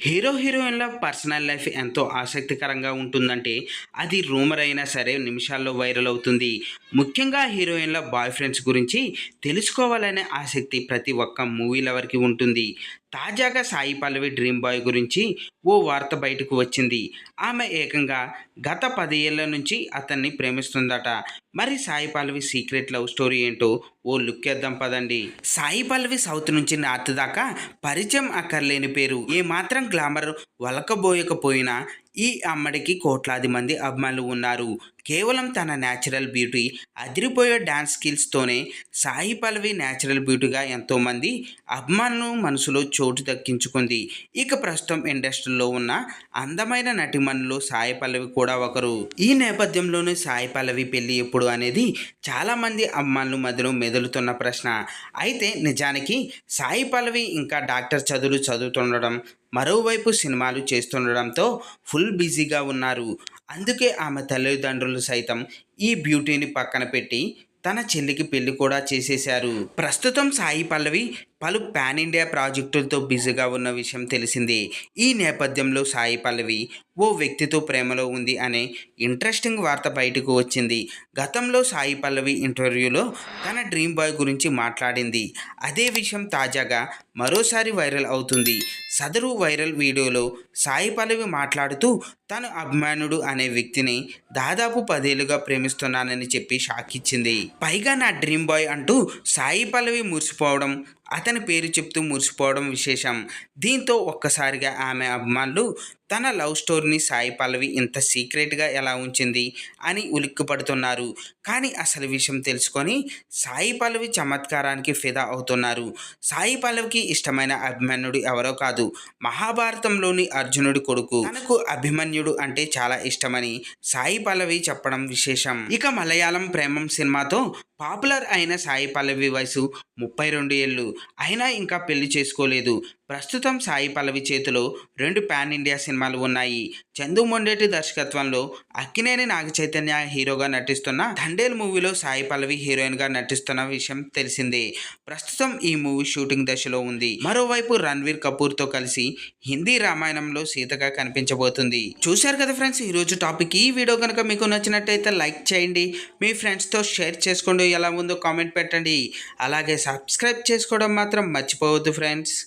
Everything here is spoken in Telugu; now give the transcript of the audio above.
హీరో హీరోయిన్ల పర్సనల్ లైఫ్ ఎంతో ఆసక్తికరంగా ఉంటుందంటే అది రూమర్ అయినా సరే నిమిషాల్లో వైరల్ అవుతుంది. ముఖ్యంగా హీరోయిన్ల బాయ్ ఫ్రెండ్స్ గురించి తెలుసుకోవాలనే ఆసక్తి ప్రతి ఒక్క మూవీ లవర్కి ఉంటుంది. తాజాగా సాయి పల్లవి డ్రీమ్ బాయ్ గురించి ఓ వార్త బయటకు వచ్చింది. ఆమె ఏకంగా గత పది ఏళ్ళ నుంచి అతన్ని ప్రేమిస్తుందట. మరి Sai Pallavi secret love story ఏంటో ఓ లుక్ వేద్దాం పదండి. సాయి పల్లవి సౌత్ నుంచి నార్త్ దాకా పరిచయం అక్కర్లేని పేరు. ఏ మాత్రం గ్లామర్ వలకబోయకపోయినా ఈ అమ్మడికి కోట్లాది మంది అభిమానులు ఉన్నారు. కేవలం తన న్యాచురల్ బ్యూటీ అదిరిపోయే డ్యాన్స్ స్కిల్స్తోనే సాయి పల్లవి న్యాచురల్ బ్యూటీగా ఎంతోమంది అభిమానులు మనసులో చోటు దక్కించుకుంది. ఇక ప్రస్తుతం ఇండస్ట్రీలో ఉన్న అందమైన నటిమణులు సాయి పల్లవి కూడా ఒకరు. ఈ నేపథ్యంలోనే సాయి పల్లవి పెళ్ళి ఎప్పుడు అనేది చాలామంది అభిమానుల మధ్యలో మెదులుతున్న ప్రశ్న. అయితే నిజానికి సాయి పల్లవి ఇంకా డాక్టర్ చదువులు చదువుతుండడం మరోవైపు సినిమాలు చేస్తుండడంతో ఫుల్ బిజీగా ఉన్నారు. అందుకే ఆమె తల్లిదండ్రులు సైతం ఈ బ్యూటీని పక్కన పెట్టి తన చెల్లికి పెళ్ళి కూడా చేసేశారు. ప్రస్తుతం సాయి పల్లవి పలు పాన్ ఇండియా ప్రాజెక్టులతో బిజీగా ఉన్న విషయం తెలిసింది. ఈ నేపథ్యంలో సాయి పల్లవి ఓ వ్యక్తితో ప్రేమలో ఉంది అనే ఇంట్రెస్టింగ్ వార్త బయటకు వచ్చింది. గతంలో సాయి పల్లవి ఇంటర్వ్యూలో తన డ్రీమ్ బాయ్ గురించి మాట్లాడింది. అదే విషయం తాజాగా మరోసారి వైరల్ అవుతుంది. సదరు వైరల్ వీడియోలో సాయి పల్లవి మాట్లాడుతూ తను అభిమానుడు అనే వ్యక్తిని దాదాపు పదేళ్ళుగా ప్రేమిస్తున్నానని చెప్పి షాక్ ఇచ్చింది. పైగా నా డ్రీమ్ బాయ్ అంటూ సాయి పల్లవి మురిసిపోవడం అతని పేరు చెప్తూ మురిసిపోవడం విశేషం. దీంతో ఒక్కసారిగా ఆమె అభిమానులు తన లవ్ స్టోరీని సాయి పల్లవి ఇంత సీక్రెట్గా ఎలా ఉంచింది అని ఉలిక్కిపడుతున్నారు. కానీ అసలు విషయం తెలుసుకొని సాయి పల్లవి చమత్కారానికి ఫిదా అవుతున్నారు. సాయి పల్లవికి ఇష్టమైన అభిమన్యుడు ఎవరో కాదు మహాభారతంలోని అర్జునుడి కొడుకు. తనకు అభిమన్యుడు అంటే చాలా ఇష్టమని సాయి పల్లవి చెప్పడం విశేషం. ఇక మలయాళం ప్రేమం సినిమాతో పాపులర్ అయిన సాయి పల్లవి వయసు ముప్పై రెండు ఏళ్ళు. అయినా ఇంకా పెళ్ళి చేసుకోలేదు. ప్రస్తుతం సాయి పల్లవి చేతిలో రెండు పాన్ ఇండియా సినిమా సినిమాలు ఉన్నాయి. చందు మొండేటి దర్శకత్వంలో అక్కినేని నాగ చైతన్య హీరోగా నటిస్తున్న దండేల్ మూవీలో సాయి పల్లవి హీరోయిన్గా నటిస్తున్న విషయం తెలిసిందే. ప్రస్తుతం ఈ మూవీ షూటింగ్ దశలో ఉంది. మరోవైపు రణ్వీర్ కపూర్తో కలిసి హిందీ రామాయణంలో సీతగా కనిపించబోతుంది. చూశారు కదా ఫ్రెండ్స్ ఈరోజు టాపిక్. ఈ వీడియో కనుక మీకు నచ్చినట్టయితే లైక్ చేయండి. మీ ఫ్రెండ్స్తో షేర్ చేసుకోండి. ఎలా ఉందో కామెంట్ పెట్టండి. అలాగే సబ్స్క్రైబ్ చేసుకోవడం మాత్రం మర్చిపోవద్దు ఫ్రెండ్స్.